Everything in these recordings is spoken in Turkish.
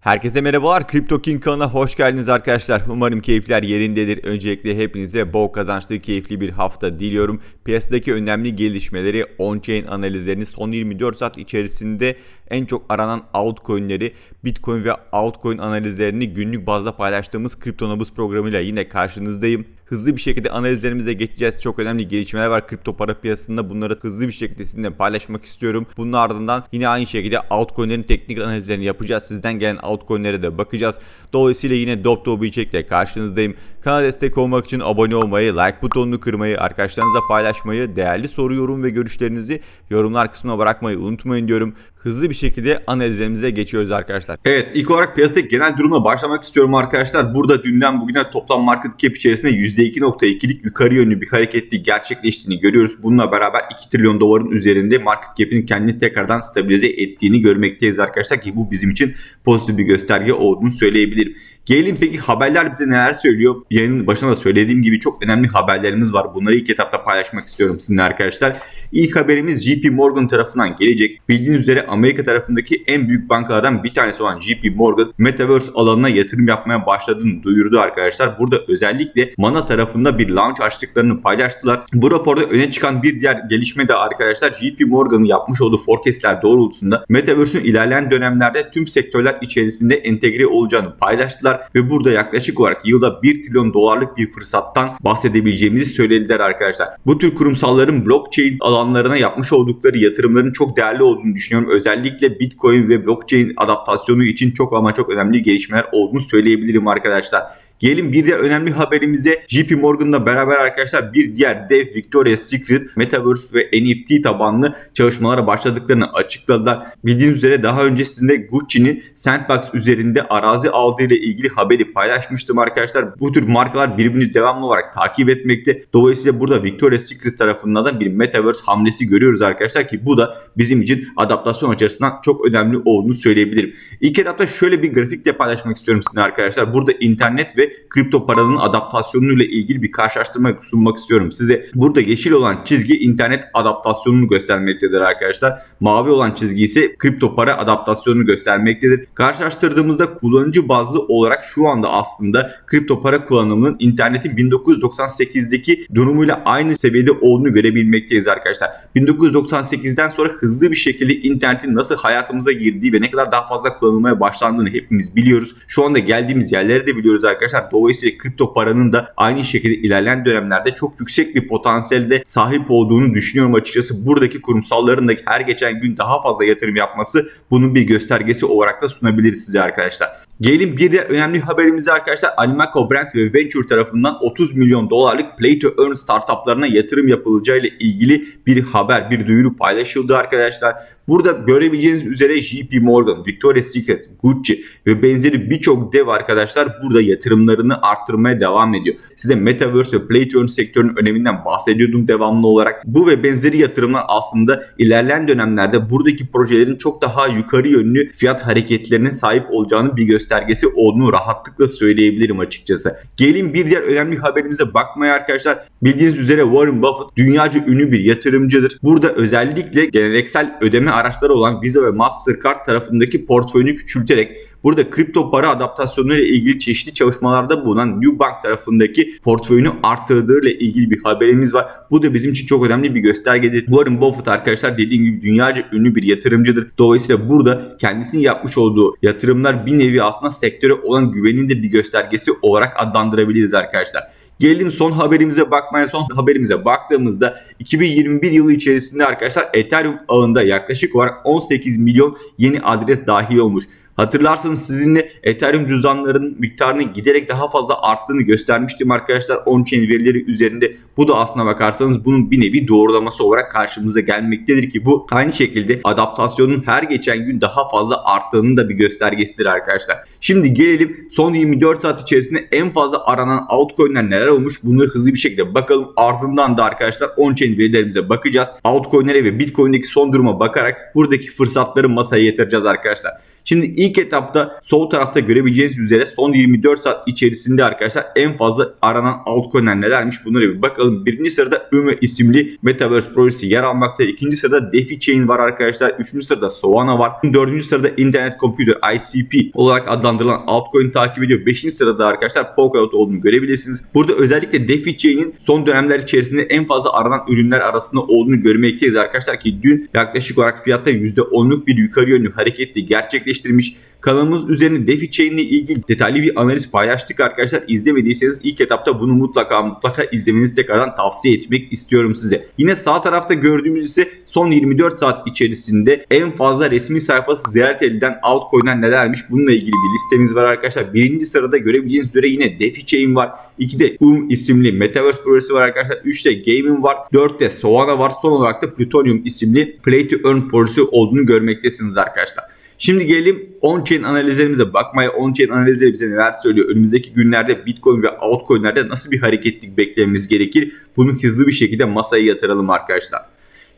Herkese merhabalar. Crypto King kanalına hoş geldiniz arkadaşlar. Umarım keyifler yerindedir. Öncelikle hepinize bol kazançlı, keyifli bir hafta diliyorum. Piyasadaki önemli gelişmeleri, on-chain analizlerini son 24 saat içerisinde en çok aranan altcoin'leri, Bitcoin ve altcoin analizlerini günlük bazda paylaştığımız Kripto Nabız programıyla yine karşınızdayım. Hızlı bir şekilde analizlerimize geçeceğiz. Çok önemli gelişmeler var kripto para piyasasında. Bunları hızlı bir şekilde sizinle paylaşmak istiyorum. Bunun ardından yine aynı şekilde altcoin'lerin teknik analizlerini yapacağız. Sizden gelen altcoin'lere de bakacağız. Dolayısıyla yine dop dop bir içerikle karşınızdayım. Kanala destek olmak için abone olmayı, like butonunu kırmayı, arkadaşlarınıza paylaşmayı, değerli soru, yorum ve görüşlerinizi yorumlar kısmına bırakmayı unutmayın diyorum. Hızlı bir şekilde analizlerimize geçiyoruz arkadaşlar. Evet ilk olarak piyasadaki genel durumla başlamak istiyorum arkadaşlar. Burada dünden bugüne toplam market cap içerisinde %2.2'lik yukarı yönlü bir hareketli gerçekleştiğini görüyoruz. Bununla beraber 2 trilyon doların üzerinde market cap'in kendini tekrardan stabilize ettiğini görmekteyiz arkadaşlar ki bu bizim için pozitif bir gösterge olduğunu söyleyebilirim. Gelelim peki haberler bize neler söylüyor? Yayının başında da söylediğim gibi çok önemli haberlerimiz var. Bunları ilk etapta paylaşmak istiyorum sizinle arkadaşlar. İlk haberimiz JP Morgan tarafından gelecek. Bildiğiniz üzere Amerika tarafındaki en büyük bankalardan bir tanesi olan JP Morgan Metaverse alanına yatırım yapmaya başladığını duyurdu arkadaşlar. Burada özellikle Mana tarafında bir launch açtıklarını paylaştılar. Bu raporda öne çıkan bir diğer gelişme de arkadaşlar JP Morgan'ın yapmış olduğu forecastler doğrultusunda Metaverse'ün ilerleyen dönemlerde tüm sektörler içerisinde entegre olacağını paylaştılar ve burada yaklaşık olarak yılda 1 trilyon dolarlık bir fırsattan bahsedebileceğimizi söylediler arkadaşlar. Bu tür kurumsalların blockchain alanlarına yapmış oldukları yatırımların çok değerli olduğunu düşünüyorum. Özellikle Bitcoin ve blockchain adaptasyonu için çok ama çok önemli gelişmeler olduğunu söyleyebilirim arkadaşlar. Gelin bir de önemli haberimize JP Morgan'la beraber arkadaşlar bir diğer dev Victoria's Secret Metaverse ve NFT tabanlı çalışmalara başladıklarını açıkladılar. Bildiğiniz üzere daha önce sizinle Gucci'nin Sandbox üzerinde arazi aldığı ile ilgili haberi paylaşmıştım arkadaşlar. Bu tür markalar birbirini devamlı olarak takip etmekte. Dolayısıyla burada Victoria's Secret tarafından da bir Metaverse hamlesi görüyoruz arkadaşlar ki bu da bizim için adaptasyon açısından çok önemli olduğunu söyleyebilirim. İlk etapta şöyle bir grafikle paylaşmak istiyorum sizinle arkadaşlar. Burada internet ve kripto paranın adaptasyonuyla ilgili bir karşılaştırma sunmak istiyorum size. Burada yeşil olan çizgi internet adaptasyonunu göstermektedir arkadaşlar. Mavi olan çizgi ise kripto para adaptasyonunu göstermektedir. Karşılaştırdığımızda kullanıcı bazlı olarak şu anda aslında kripto para kullanımının internetin 1998'deki durumuyla aynı seviyede olduğunu görebilmekteyiz arkadaşlar. 1998'den sonra hızlı bir şekilde internetin nasıl hayatımıza girdiği ve ne kadar daha fazla kullanılmaya başlandığını hepimiz biliyoruz. Şu anda geldiğimiz yerleri de biliyoruz arkadaşlar. Dolayısıyla kripto paranın da aynı şekilde ilerleyen dönemlerde çok yüksek bir potansiyelde sahip olduğunu düşünüyorum açıkçası. Buradaki kurumsalların da her geçen gün daha fazla yatırım yapması bunun bir göstergesi olarak da sunabiliriz size arkadaşlar. Gelin bir de önemli haberimize arkadaşlar Animaco Brand ve Venture tarafından 30 milyon dolarlık Play to Earn startuplarına yatırım yapılacağı ile ilgili bir haber, bir duyuru paylaşıldı arkadaşlar. Burada görebileceğiniz üzere JP Morgan, Victoria's Secret, Gucci ve benzeri birçok dev arkadaşlar burada yatırımlarını arttırmaya devam ediyor. Size Metaverse ve Play to Earn sektörünün öneminden bahsediyordum devamlı olarak. Bu ve benzeri yatırımlar aslında ilerleyen dönemlerde buradaki projelerin çok daha yukarı yönlü fiyat hareketlerine sahip olacağını bir göstergesi olduğunu rahatlıkla söyleyebilirim açıkçası. Gelin bir diğer önemli haberimize bakmaya arkadaşlar. Bildiğiniz üzere Warren Buffett dünyaca ünlü bir yatırımcıdır. Burada özellikle geleneksel ödeme araçları olan Visa ve Mastercard tarafındaki portföyünü küçülterek burada kripto para adaptasyonu ile ilgili çeşitli çalışmalarda bulunan Nubank tarafındaki portföyünü arttırdığı ile ilgili bir haberimiz var. Bu da bizim için çok önemli bir göstergedir. Warren Buffett arkadaşlar dediğim gibi dünyaca ünlü bir yatırımcıdır. Dolayısıyla burada kendisinin yapmış olduğu yatırımlar bir nevi aslında sektöre olan güvenin de bir göstergesi olarak adlandırabiliriz arkadaşlar. Gelelim son haberimize bakmaya. Son haberimize baktığımızda 2021 yılı içerisinde arkadaşlar Ethereum ağında yaklaşık olarak 18 milyon yeni adres dahil olmuş. Hatırlarsanız sizinle Ethereum cüzdanlarının miktarını giderek daha fazla arttığını göstermiştim arkadaşlar on-chain verileri üzerinde. Bu da aslına bakarsanız bunun bir nevi doğrulaması olarak karşımıza gelmektedir ki bu aynı şekilde adaptasyonun her geçen gün daha fazla arttığının da bir göstergesidir arkadaşlar. Şimdi gelelim son 24 saat içerisinde en fazla aranan altcoin'ler neler olmuş bunları hızlı bir şekilde bakalım. Ardından da arkadaşlar on-chain verilerimize bakacağız. Altcoin'lere ve Bitcoin'deki son duruma bakarak buradaki fırsatları masaya yatıracağız arkadaşlar. Şimdi ilk etapta sol tarafta görebileceğiniz üzere son 24 saat içerisinde arkadaşlar en fazla aranan altcoin'ler nelermiş bunlara bir bakalım. Birinci sırada Üme isimli Metaverse projesi yer almakta. İkinci sırada DeFi Chain var arkadaşlar. Üçüncü sırada Solana var. Dördüncü sırada Internet Computer ICP olarak adlandırılan altcoin takip ediyor. Beşinci sırada arkadaşlar Polkadot olduğunu görebilirsiniz. Burada özellikle DeFi Chain'in son dönemler içerisinde en fazla aranan ürünler arasında olduğunu görmekteyiz arkadaşlar ki dün yaklaşık olarak fiyatta %10'luk bir yukarı yönlü hareketli gerçekleştirmiş. Kanalımız üzerine DeFi Chain ile ilgili detaylı bir analiz paylaştık arkadaşlar. İzlemediyseniz ilk etapta bunu mutlaka mutlaka izlemenizi tekrardan tavsiye etmek istiyorum size. Yine sağ tarafta gördüğümüz ise son 24 saat içerisinde en fazla resmi sayfası ziyaret edilen altcoin'ler nelermiş bununla ilgili bir listemiz var arkadaşlar. Birinci sırada görebileceğiniz üzere yine DeFi Chain var. 2'de Um isimli Metaverse projesi var arkadaşlar. 3'te Gaming var. 4'te Solana var. Son olarak da Plutonium isimli Play to Earn projesi olduğunu görmektesiniz arkadaşlar. Şimdi gelelim on-chain analizlerimize bakmaya. On-chain analizleri bize neler söylüyor? Önümüzdeki günlerde Bitcoin ve altcoin'lerde nasıl bir hareketlik beklememiz gerekir? Bunu hızlı bir şekilde masaya yatıralım arkadaşlar.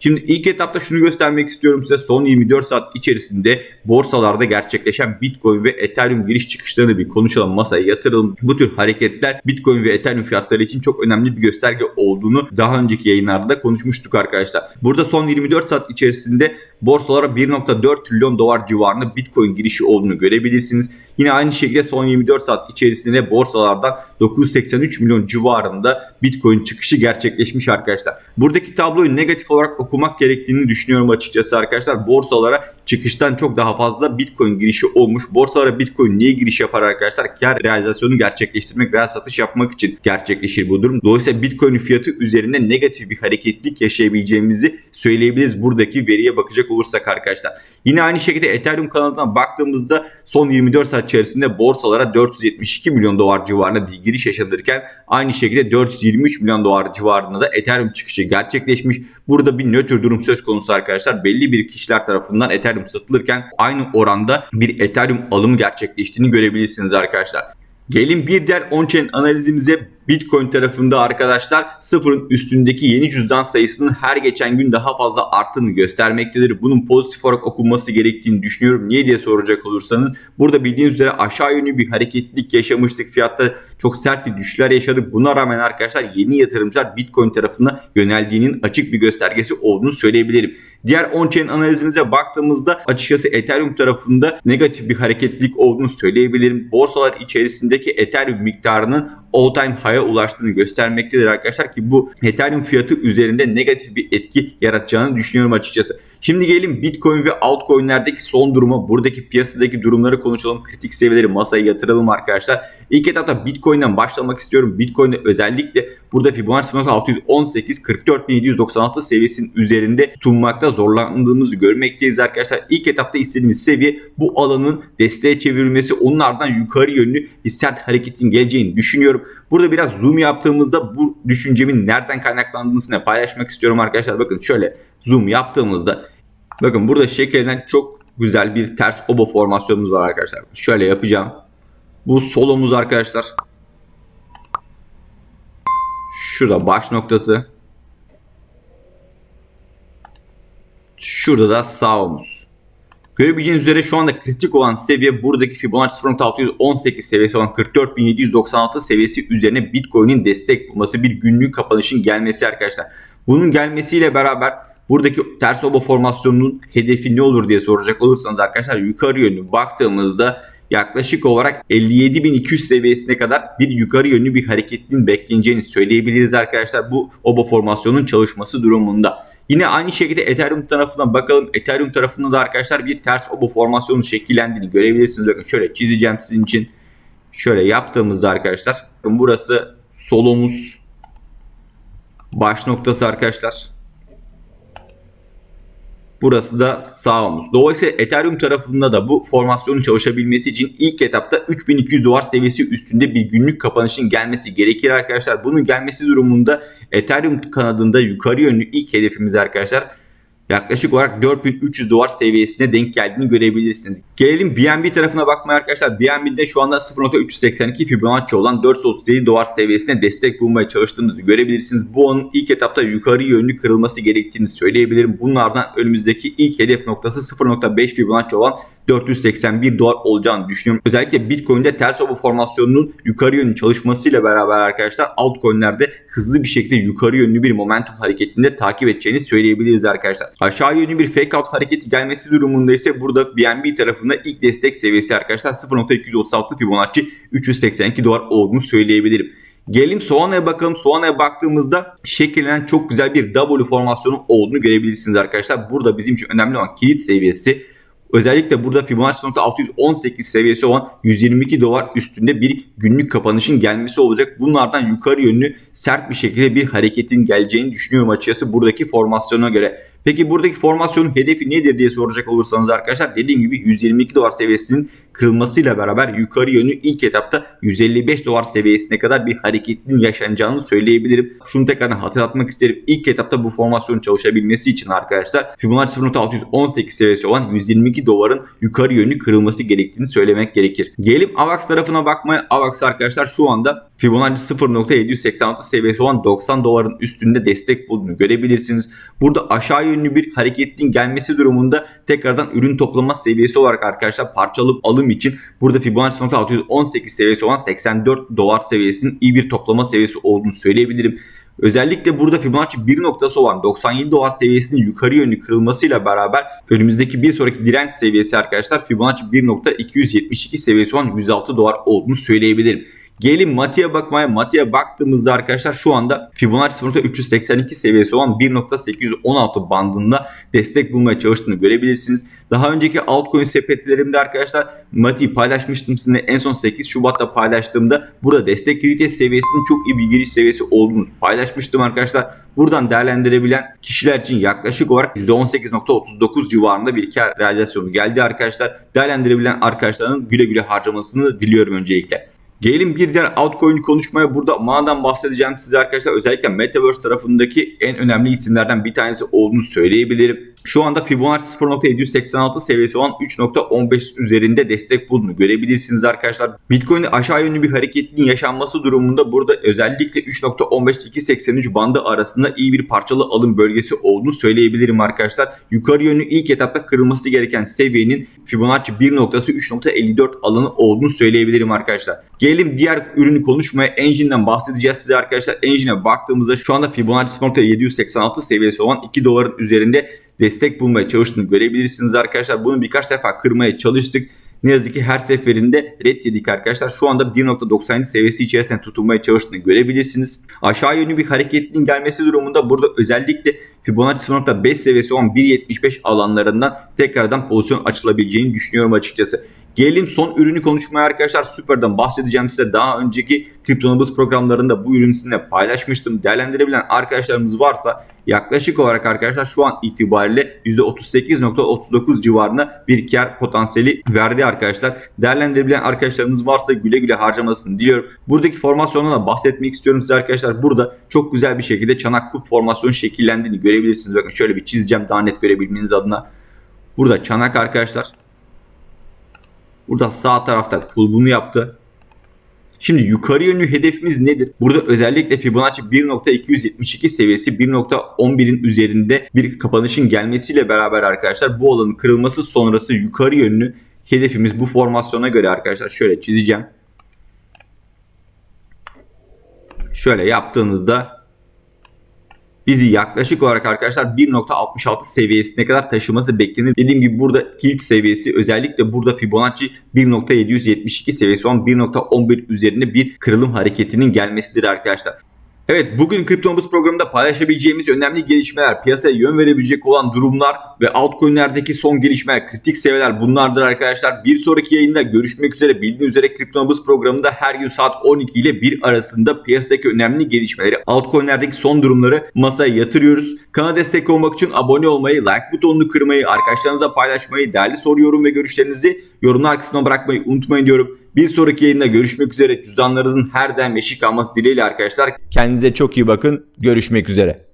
Şimdi ilk etapta şunu göstermek istiyorum size. Son 24 saat içerisinde borsalarda gerçekleşen Bitcoin ve Ethereum giriş çıkışlarını bir konuşalım, masaya yatıralım. Bu tür hareketler Bitcoin ve Ethereum fiyatları için çok önemli bir gösterge olduğunu daha önceki yayınlarda da konuşmuştuk arkadaşlar. Burada son 24 saat içerisinde borsalara 1.4 trilyon dolar civarında Bitcoin girişi olduğunu görebilirsiniz. Yine aynı şekilde son 24 saat içerisinde borsalardan 983 milyon civarında Bitcoin çıkışı gerçekleşmiş arkadaşlar. Buradaki tabloyu negatif olarak okumak gerektiğini düşünüyorum açıkçası arkadaşlar. Borsalara çıkıştan çok daha fazla Bitcoin girişi olmuş. Borsalara Bitcoin niye giriş yapar arkadaşlar? Kar realizasyonu gerçekleştirmek veya satış yapmak için gerçekleşir bu durum. Dolayısıyla Bitcoin fiyatı üzerinde negatif bir hareketlik yaşayabileceğimizi söyleyebiliriz buradaki veriye bakacak olursak arkadaşlar. Yine aynı şekilde Ethereum kanalına baktığımızda son 24 saat içerisinde borsalara 472 milyon dolar civarında bir giriş yaşanırken aynı şekilde 423 milyon dolar civarında da Ethereum çıkışı gerçekleşmiş. Burada bir nötr durum söz konusu arkadaşlar. Belli bir kişiler tarafından Ethereum satılırken aynı oranda bir Ethereum alımı gerçekleştiğini görebilirsiniz arkadaşlar. Gelin bir diğer on-chain analizimize Bitcoin tarafında arkadaşlar sıfırın üstündeki yeni cüzdan sayısının her geçen gün daha fazla arttığını göstermektedir. Bunun pozitif olarak okunması gerektiğini düşünüyorum. Niye diye soracak olursanız burada bildiğiniz üzere aşağı yönlü bir hareketlilik yaşamıştık. Fiyatta çok sert bir düşüşler yaşadık. Buna rağmen arkadaşlar yeni yatırımcılar Bitcoin tarafına yöneldiğinin açık bir göstergesi olduğunu söyleyebilirim. Diğer on-chain analizimize baktığımızda açıkçası Ethereum tarafında negatif bir hareketlilik olduğunu söyleyebilirim. Borsalar içerisindeki Ethereum miktarının all time high'a ulaştığını göstermektedir arkadaşlar ki bu Ethereum fiyatı üzerinde negatif bir etki yaratacağını düşünüyorum açıkçası. Şimdi gelin Bitcoin ve altcoin'lerdeki son durumu, buradaki piyasadaki durumları konuşalım. Kritik seviyeleri masaya yatıralım arkadaşlar. İlk etapta Bitcoin'den başlamak istiyorum. Bitcoin'de özellikle burada Fibonacci 618 44796 seviyesinin üzerinde tutunmakta zorlandığımızı görmekteyiz arkadaşlar. İlk etapta istediğimiz seviye bu alanın desteğe çevrilmesi, onun ardından yukarı yönlü bir sert hareketin geleceğini düşünüyorum. Burada biraz zoom yaptığımızda bu düşüncemin nereden kaynaklandığını paylaşmak istiyorum arkadaşlar. Bakın şöyle zoom yaptığımızda bakın burada şekilden çok güzel bir ters obo formasyonumuz var arkadaşlar. Şöyle yapacağım. Bu solomuz arkadaşlar. Şurada baş noktası. Şurada da sağ omuz. Görebileceğiniz üzere şu anda kritik olan seviye buradaki Fibonacci 0.618 seviyesi olan 44.796 seviyesi üzerine Bitcoin'in destek bulması bir günlük kapanışın gelmesi arkadaşlar. Bunun gelmesiyle beraber buradaki ters oba formasyonunun hedefi ne olur diye soracak olursanız arkadaşlar yukarı yönlü baktığımızda yaklaşık olarak 57.200 seviyesine kadar bir yukarı yönlü bir hareketin bekleneceğini söyleyebiliriz arkadaşlar bu oba formasyonun çalışması durumunda. Yine aynı şekilde Ethereum tarafına bakalım. Ethereum tarafında da arkadaşlar bir ters obo formasyonu şekillendiğini görebilirsiniz. Bakın şöyle çizeceğim sizin için. Şöyle yaptığımızda arkadaşlar. Bakın burası solumuz. Baş noktası arkadaşlar. Burası da sağ omuz. Dolayısıyla Ethereum tarafında da bu formasyonun çalışabilmesi için ilk etapta 3200 dolar seviyesi üstünde bir günlük kapanışın gelmesi gerekir arkadaşlar. Bunun gelmesi durumunda Ethereum kanadında yukarı yönlü ilk hedefimiz arkadaşlar yaklaşık olarak 4300 dolar seviyesine denk geldiğini görebilirsiniz. Gelelim BNB tarafına bakmaya arkadaşlar. BNB'de şu anda 0.382 Fibonacci olan 437 dolar seviyesine destek bulmaya çalıştığımızı görebilirsiniz. Bu onun ilk etapta yukarı yönlü kırılması gerektiğini söyleyebilirim. Bunlardan önümüzdeki ilk hedef noktası 0.5 Fibonacci olan 481 dolar olacağını düşünüyorum. Özellikle Bitcoin'de ters ova formasyonunun yukarı yönlü çalışmasıyla beraber arkadaşlar altcoin'lerde hızlı bir şekilde yukarı yönlü bir momentum hareketinde takip edeceğini söyleyebiliriz arkadaşlar. Aşağı yönlü bir fake out hareketi gelmesi durumunda ise burada BNB tarafında ilk destek seviyesi arkadaşlar 0.236 Fibonacci 382 dolar olduğunu söyleyebilirim. Gelelim Soğana'ya bakalım. Soğana'ya baktığımızda şekillenen çok güzel bir W formasyonu olduğunu görebilirsiniz arkadaşlar. Burada bizim için önemli olan kilit seviyesi Özellikle burada Fibonacci nokta 618 seviyesi olan 122 dolar üstünde bir günlük kapanışın gelmesi olacak. Bunlardan yukarı yönlü sert bir şekilde bir hareketin geleceğini düşünüyorum açıkçası buradaki formasyona göre. Peki buradaki formasyonun hedefi nedir diye soracak olursanız arkadaşlar dediğim gibi 122 dolar seviyesinin kırılmasıyla beraber yukarı yönlü ilk etapta 155 dolar seviyesine kadar bir hareketin yaşanacağını söyleyebilirim. Şunu tekrardan hatırlatmak isterim. İlk etapta bu formasyonun çalışabilmesi için arkadaşlar Fibonacci 0.618 seviyesi olan 122 doların yukarı yönlü kırılması gerektiğini söylemek gerekir. Gelelim AVAX tarafına bakmaya. AVAX arkadaşlar şu anda Fibonacci 0.786 seviyesi olan 90 doların üstünde destek bulduğunu görebilirsiniz. Burada aşağı yönlü bir hareketin gelmesi durumunda tekrardan ürün toplama seviyesi olarak arkadaşlar parçalıp alım için burada Fibonacci 0.618 seviyesi olan 84 dolar seviyesinin iyi bir toplama seviyesi olduğunu söyleyebilirim. Özellikle burada Fibonacci bir noktası olan 97 dolar seviyesinin yukarı yönlü kırılmasıyla beraber önümüzdeki bir sonraki direnç seviyesi arkadaşlar Fibonacci 1.272 seviyesi olan 106 dolar olduğunu söyleyebilirim. Gelin Mati'ye bakmaya. Mati'ye baktığımızda arkadaşlar şu anda Fibonacci 0.382 seviyesi olan 1.816 bandında destek bulmaya çalıştığını görebilirsiniz. Daha önceki altcoin sepetlerimde arkadaşlar Mati'yi paylaşmıştım sizinle. En son 8 Şubat'ta paylaştığımda burada destek kritik seviyesinin çok iyi bir giriş seviyesi olduğunu paylaşmıştım arkadaşlar. Buradan değerlendirebilen kişiler için yaklaşık olarak %18.39 civarında bir kar realizasyonu geldi arkadaşlar. Değerlendirebilen arkadaşların güle güle harcamasını diliyorum öncelikle. Gelelim bir diğer altcoin konuşmaya. Burada Mana'dan bahsedeceğim size arkadaşlar. Özellikle Metaverse tarafındaki en önemli isimlerden bir tanesi olduğunu söyleyebilirim. Şu anda Fibonacci 0.786 seviyesi olan 3.15 üzerinde destek bulduğunu görebilirsiniz arkadaşlar. Bitcoin'de aşağı yönlü bir hareketin yaşanması durumunda burada özellikle 3.15-2.83 bandı arasında iyi bir parçalı alım bölgesi olduğunu söyleyebilirim arkadaşlar. Yukarı yönlü ilk etapta kırılması gereken seviyenin Fibonacci 1 noktası 3.54 alanı olduğunu söyleyebilirim arkadaşlar. Gelelim diğer ürünü konuşmaya. Engine'den bahsedeceğiz size arkadaşlar. Engine'e baktığımızda şu anda Fibonacci 0.786 seviyesi olan 2 doların üzerinde destek bulmaya çalıştığını görebilirsiniz arkadaşlar. Bunu birkaç defa kırmaya çalıştık. Ne yazık ki her seferinde red yedik arkadaşlar. Şu anda 1.97 seviyesi içerisinde tutulmaya çalıştığını görebilirsiniz. Aşağı yönlü bir hareketliliğin gelmesi durumunda burada özellikle Fibonacci 0.5 seviyesi olan 1.75 alanlarından tekrardan pozisyon açılabileceğini düşünüyorum açıkçası. Gelelim son ürünü konuşmaya arkadaşlar. Super'dan bahsedeceğim size. Daha önceki Kriptonobus programlarında bu ürünü sizinle paylaşmıştım. Değerlendirebilen arkadaşlarımız varsa yaklaşık olarak arkadaşlar şu an itibariyle %38.39 civarında bir kar potansiyeli verdi arkadaşlar. Değerlendirebilen arkadaşlarımız varsa güle güle harcamasını diliyorum. Buradaki formasyondan da bahsetmek istiyorum size arkadaşlar. Burada çok güzel bir şekilde çanak kulp formasyonu şekillendiğini görebilirsiniz. Bakın şöyle bir çizeceğim daha net görebilmeniz adına. Burada çanak arkadaşlar. Burada sağ tarafta kulbunu yaptı. Şimdi yukarı yönlü hedefimiz nedir? Burada özellikle Fibonacci 1.272 seviyesi 1.11'in üzerinde bir kapanışın gelmesiyle beraber arkadaşlar bu alanın kırılması sonrası yukarı yönlü hedefimiz bu formasyona göre arkadaşlar şöyle çizeceğim. Şöyle yaptığınızda bizi yaklaşık olarak arkadaşlar 1.66 seviyesine kadar taşıması beklenir. Dediğim gibi burada kilit seviyesi özellikle burada Fibonacci 1.772 seviyesi olan 1.11 üzerinde bir kırılım hareketinin gelmesidir arkadaşlar. Evet bugün Kriptomuz programında paylaşabileceğimiz önemli gelişmeler, piyasaya yön verebilecek olan durumlar ve altcoin'lerdeki son gelişmeler, kritik seviyeler bunlardır arkadaşlar. Bir sonraki yayında görüşmek üzere. Bildiğiniz üzere Kriptomuz programında her gün saat 12 ile 1 arasında piyasadaki önemli gelişmeleri, altcoin'lerdeki son durumları masaya yatırıyoruz. Kanala destek olmak için abone olmayı, like butonunu kırmayı, arkadaşlarınızla paylaşmayı, değerli soru yorum ve görüşlerinizi yorumlar kısmına bırakmayı unutmayın diyorum. Bir sonraki yayında görüşmek üzere. Cüzdanlarınızın her daim eşik alması dileğiyle arkadaşlar. Kendinize çok iyi bakın. Görüşmek üzere.